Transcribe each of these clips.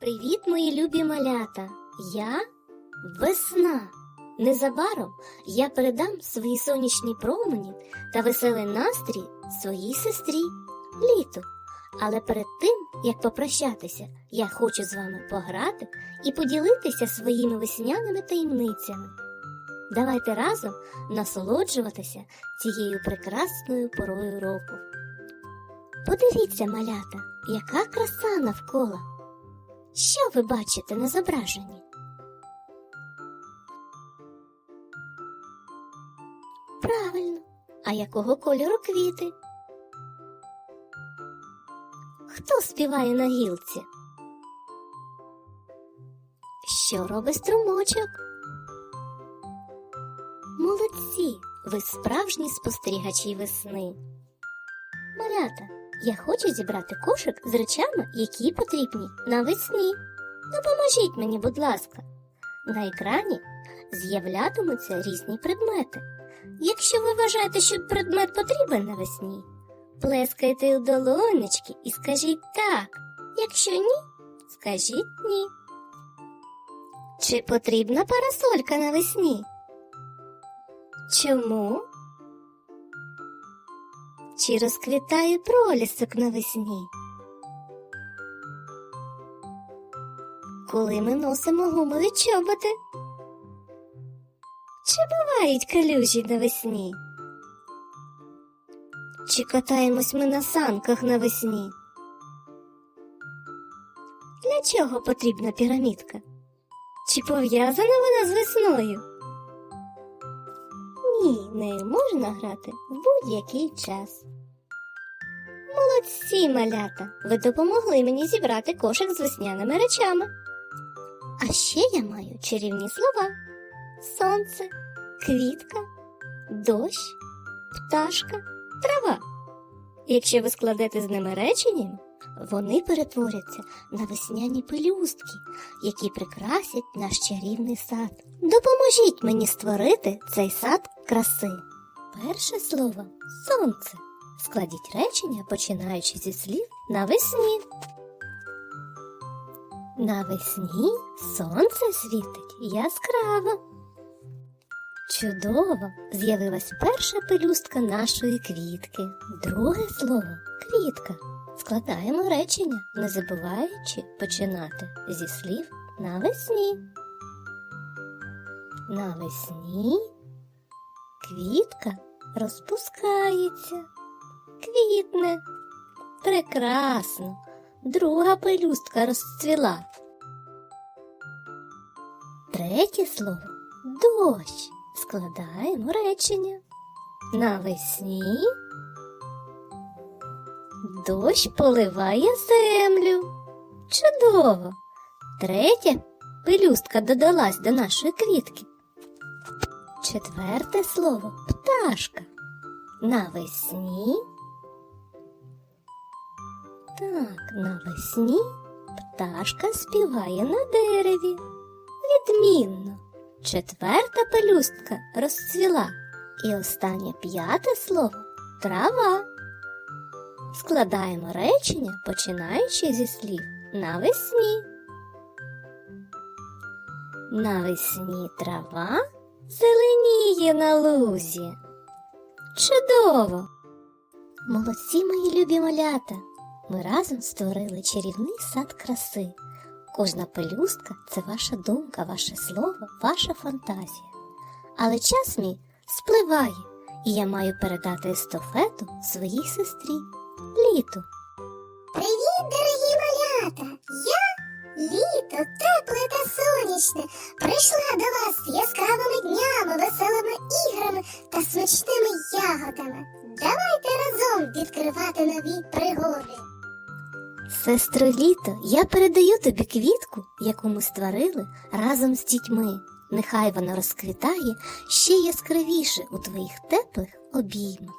Привіт, мої любі малята! Я весна. Незабаром я передам свої сонячні промені та веселий настрій своїй сестрі літу. Але перед тим, як попрощатися, я хочу з вами пограти і поділитися своїми весняними таємницями. Давайте разом насолоджуватися цією прекрасною порою року. Подивіться, малята, яка краса навколо. Що ви бачите на зображенні? Правильно. А якого кольору квіти? Хто співає на гілці? Що робить струмочок? Молодці! Ви справжні спостерігачі весни. Малята, я хочу зібрати кошик з речами, які потрібні навесні. Допоможіть мені, будь ласка. На екрані з'являтимуться різні предмети. Якщо ви вважаєте, що предмет потрібен навесні, плескайте у долонечки і скажіть так. Якщо ні, скажіть ні. Чи потрібна парасолька навесні? Чому? Чи розквітає пролісок навесні? Коли ми носимо гумові чоботи? Чи бувають калюжі навесні? Чи катаємось ми на санках навесні? Для чого потрібна пірамідка? Чи пов'язана вона з весною? Нею можна грати в будь-який час. Молодці, малята! Ви допомогли мені зібрати кошик з весняними речами. А ще я маю чарівні слова: сонце, квітка, дощ, пташка, трава. Якщо ви складете з ними речення, вони перетворяться на весняні пелюстки, які прикрасять наш чарівний сад. Допоможіть мені створити цей сад краси. Перше слово сонце. Складіть речення, починаючи зі слів навесні. Навесні сонце світить яскраво. Чудово! З'явилась перша пелюстка нашої квітки. Друге слово квітка. Складаємо речення, не забуваючи починати зі слів навесні. Навесні квітка розпускається, квітне. Прекрасно. Друга пелюстка розцвіла. Третє слово дощ. Складаємо речення. Навесні дощ поливає землю. Чудово! Третя пелюстка додалась до нашої квітки. Четверте слово пташка. Навесні. Так, навесні пташка співає на дереві. Відмінно. Четверта пелюстка розцвіла. І останнє п'яте слово трава. Складаємо речення, починаючи зі слів навесні. Навесні трава зеленіє на лузі. Чудово! Молодці мої любі малята! Ми разом створили чарівний сад краси. Кожна пелюстка це ваша думка, ваше слово, ваша фантазія. Але час мій спливає, і я маю передати естафету своїй сестрі літу. Привіт, дорогі малята! Я літо, тепле та сонячне, прийшла до вас з яскравими днями, веселими іграми та смачними ягодами. Давайте разом відкривати нові пригоди. Сестро літо, я передаю тобі квітку, яку ми створили разом з дітьми. Нехай вона розквітає ще яскравіше у твоїх теплих обіймах.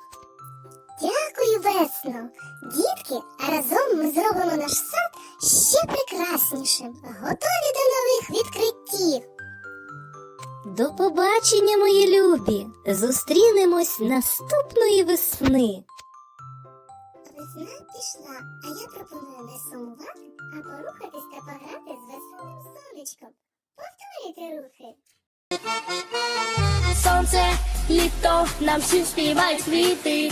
Дякую, весно! Дітки, а разом ми зробимо наш сад ще прекраснішим. Готові до нових відкриттів. До побачення, мої любі! Зустрінемось наступної весни. Весна пішла, а я пропоную не сумувати, а порухатись та пограти з веселим сонечком. Повторюйте рухи. Сонце, літо, нам всім співають квіти.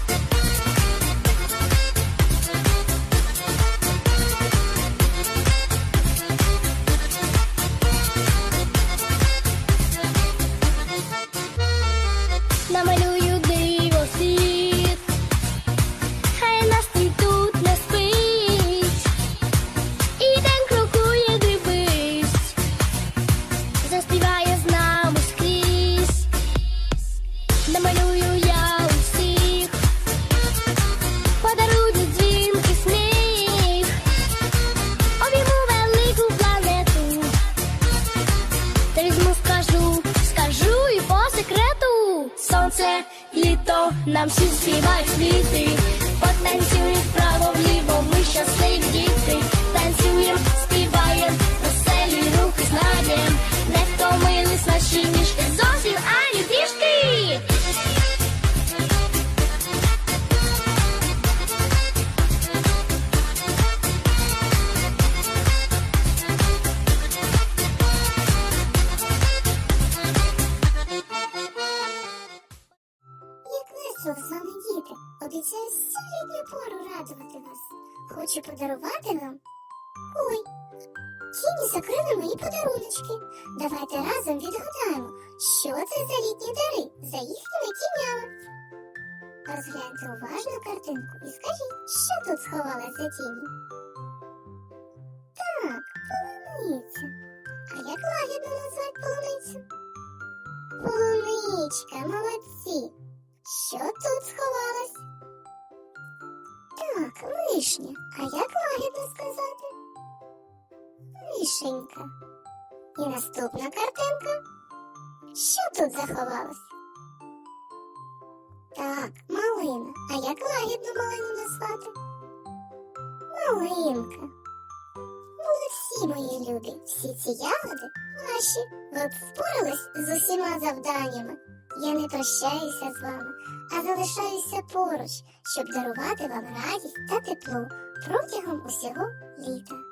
Заспіває з нами скрізь, намалюю я усіх, подарую дзвінки сміх, обійму велику планету. Та візьму, скажу, скажу і по секрету. Сонце, літо, нам всі співають квіти. Потанцюємо вправо вліво, ми щасливі всю літню пору радувати вас. Хочу подарувати вам. Ой, тіні закрили мої подаруночки. Давайте разом відгадаємо, що це за літні дари за їхніми тінями. Розгляньте уважно картинку і скажіть, що тут сховалось за тіні. Так, полуниця. А як лагідно назвати полуницю? Полуничка, молодці. Що тут сховалось? Так, вишня. А як лагідно сказати? Вишенька. І наступна картинка. Що тут заховалось? Так, малина. А як лагідно малину назвати? Малинка. Молодці, мої любі, всі ці ягоди ваші. Ви впорались з усіма завданнями. Я не прощаюся з вами, а залишаюся поруч, щоб дарувати вам радість та тепло протягом усього літа.